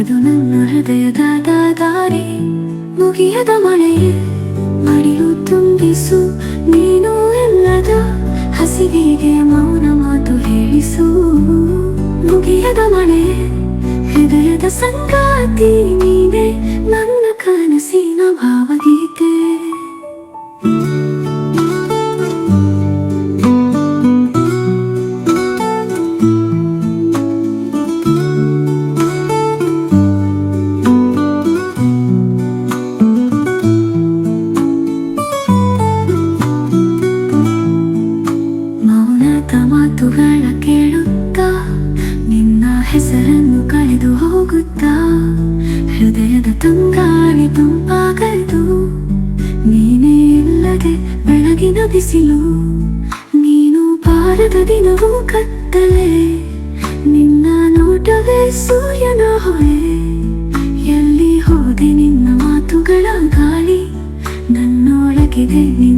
ಅದು ನನ್ನ ಹೃದಯದ ದಾರಿ ಮುಗಿಯದ ಮಳೆಯೇ ಮಡಿಯು ತುಂಬಿಸು ನೀನು ಎಲ್ಲದ ಹಸಿವಿಗೆ ಮೌನ ಮಾತು ಹೇಳಿಸು. ಮುಗಿಯದ ಮಳೆ, ಹೃದಯದ ಸಂಗಾತಿ ನೀನೆ, ನನ್ನ ಕನಸಿನ ಭಾವಗೀತೆ ಮಾತುಗಳ ಕೇಳುತ್ತಾ, ನಿನ್ನ ಹೆಸರನ್ನು ಕಳೆದು ಹೋಗುತ್ತಾ, ಹೃದಯದ ತಂಗಾಳಿ ತಂಪಾಗದು, ನೀನೇ ಇಲ್ಲದೆ ಬೆಳಗಿನ ಬಿಸಿಲು ನೀನು ಬಾರದ ದಿನವೂ ಕತ್ತಲೆ, ನಿನ್ನ ನೋಟವೇ ಸೂರ್ಯನ ಹೊಳೆ. ಎಲ್ಲಿ ಹೋದೆ ನಿನ್ನ ಮಾತುಗಳ ಗಾಳಿ, ನನ್ನೊಳಗಿದೆ ನಿನ್ನ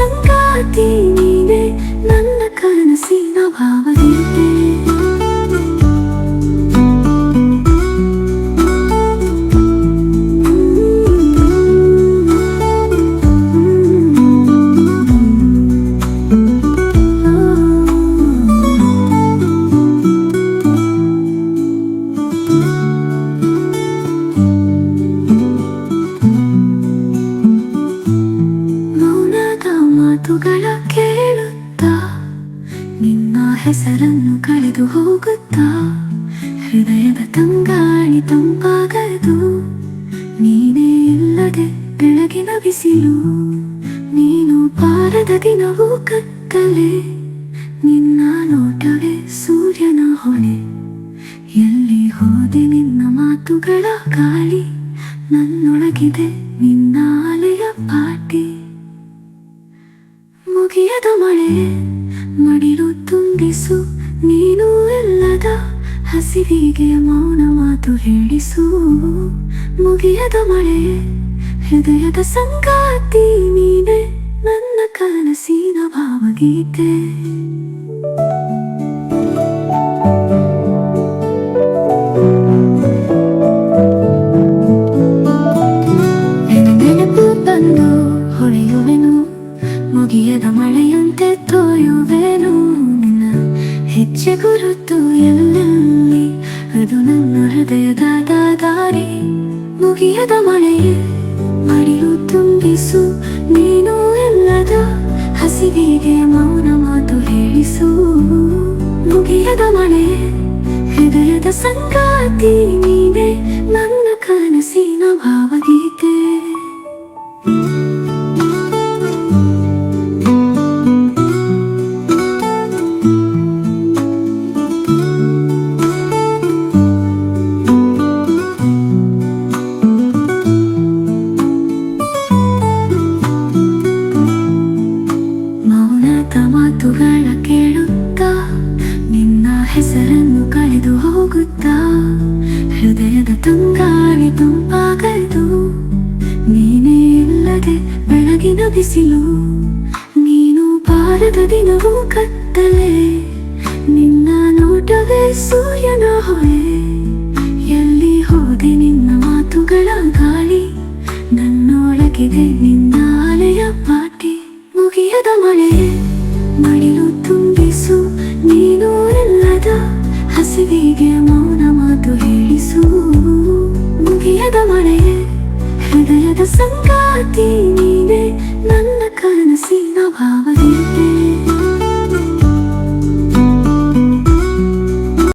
ಸಂಗಾತಿ ನೀನೆ ನನ್ನ ಕನಸಿನ ಭಾವಗೀತೆ ಹೆಸರನ್ನು ಕಳೆದು ಹೋಗುತ್ತಾ ಹೃದಯದ ತಂಗಾಳಿ ತಂಪಾಗದು ನೀನೇ ಇಲ್ಲದೆ ಬೆಳಗಿನ ಬಿಸಿಲು ನೀನು ಪಾರದ ದಿನವೂ ಕತ್ತಲೆ ನಿನ್ನ ನೋಟವೇ ಸೂರ್ಯನ ಹೊಣೆ ಎಲ್ಲಿ ಹೋದೆ ನಿನ್ನ ಮಾತುಗಳ ಗಾಳಿ ನನ್ನೊಳಗಿದೆ ನಿನ್ನ ಅಲೆಯ ಪಾಟಿ ಮುಗಿಯದ ಮಳೆ ಮಡಿಲು ತುಂಬಿಸು, ನೀನು ಎಲ್ಲದ ಹಸಿವಿಗೆ ಮೌನ ಮಾತು ಹೇಳಿಸು. ಮುಗಿಯದ ಮಳೆ, ಹೃದಯದ ಸಂಗಾತಿ ನೀನೆ, ನನ್ನ ಕನಸಿನ ಭಾವಗೀತೆ. ಹೊಳೆಯುವೆನು, ಮುಗಿಯದ ಮಳೆಯಂತೆ ತೋಯುವೆನು. ಹೆಜ್ಜೆ ಗುರುತು ಎಲ್ಲೆಲ್ಲಿ ಅದು ನನ್ನ ಹೃದಯದ ದಾರಿ ಮುಗಿಯದ ಮಳೆಯೇ, ಮಡಿಲು ತುಂಬಿಸು. ನೀನು ಎಲ್ಲದ ಹಸಿವಿಗೆ ಮೌನ ಮಾತು ಹೇಳಿಸು. ಮುಗಿಯದ ಮಳೆ, ಹೃದಯದ ಸಂಗಾತಿ ನೀನೆ. ನನ್ನ ಕನಸಿನ ಭಾವಗೀತೆ. ಹೃದಯದ ತಂಗಾಳಿ ತಂಪಾಗದು. ನೀನೇ ಇಲ್ಲದೆ ಬೆಳಗಿನ ಬಿಸಿಲು. ನೀನು ಬಾರದ ದಿನವೂ ಕತ್ತಲೆ. ನಿನ್ನ ನೋಟವೇ ಸೂರ್ಯನ ಹೊಳೆ. ಎಲ್ಲಿ ಹೋದೆ ನಿನ್ನ ಮಾತುಗಳ ಗಾಳಿ. ನನ್ನೊಳಗಿದೆ ನಿನ್ನ ಅಲೆಯ ಪಾಟಿ ಮುಗಿಯದ ಮಳೆ. ಹೃದಯದ ಸಂಗಾತಿ ನೀನೆ ನನ್ನ ಕನಸಿನ ಭಾವಗೀತೆ